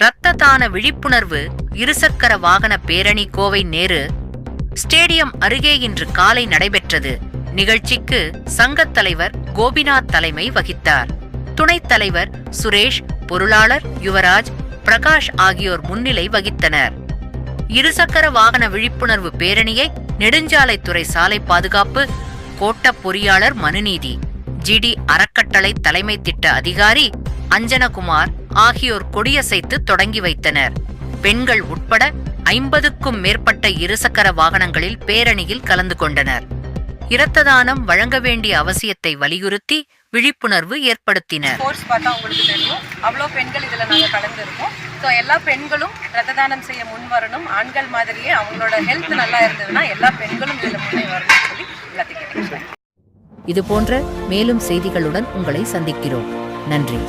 இரத்த தான விழிப்புணர்வு இருசக்கர வாகன பேரணி கோவை நேரு ஸ்டேடியம் அருகே இன்று காலை நடைபெற்றது. நிகழ்ச்சிக்கு சங்கத் தலைவர் கோபிநாத் தலைமை வகித்தார். துணைத் தலைவர் சுரேஷ் பொருளாளர் யுவராஜ் பிரகாஷ் ஆகியோர் முன்னிலை வகித்தனர். இருசக்கர வாகன விழிப்புணர்வு பேரணியை நெடுஞ்சாலைத்துறை சாலை பாதுகாப்பு கோட்ட பொறியாளர் மனுநீதி ஜிடி அறக்கட்டளை தலைமை திட்ட அதிகாரி அஞ்சனகுமார் ஆகியோர் கொடியசைத்து தொடங்கி வைத்தனர். பெண்கள் உட்பட ஐம்பதுக்கும் மேற்பட்ட இருசக்கர வாகனங்களில் பேரணியில் கலந்து கொண்டனர். இரத்த தானம் வழங்க வேண்டிய அவசியத்தை வலியுறுத்தி விழிப்புணர்வு ஏற்படுத்தினர். கோர்ஸ் பார்த்தா உங்களுக்கு தெரியும். அவ்வளோ பெண்கள் இதில் நாங்கள் கலந்துருக்கோம். ஸோ எல்லா பெண்களும் ரத்த தானம் செய்ய முன் வரணும். ஆண்கள் மாதிரியே அவங்களோட ஹெல்த் நல்லா இருந்ததுன்னா எல்லா பெண்களும் இதில் முன்னே வரணும்னு சொல்லி எல்லாத்தையும் கேட்டுக்கிறேன் இதுபோன்ற மேலும் செய்திகளுடன் உங்களை சந்திக்கிறோம். நன்றி.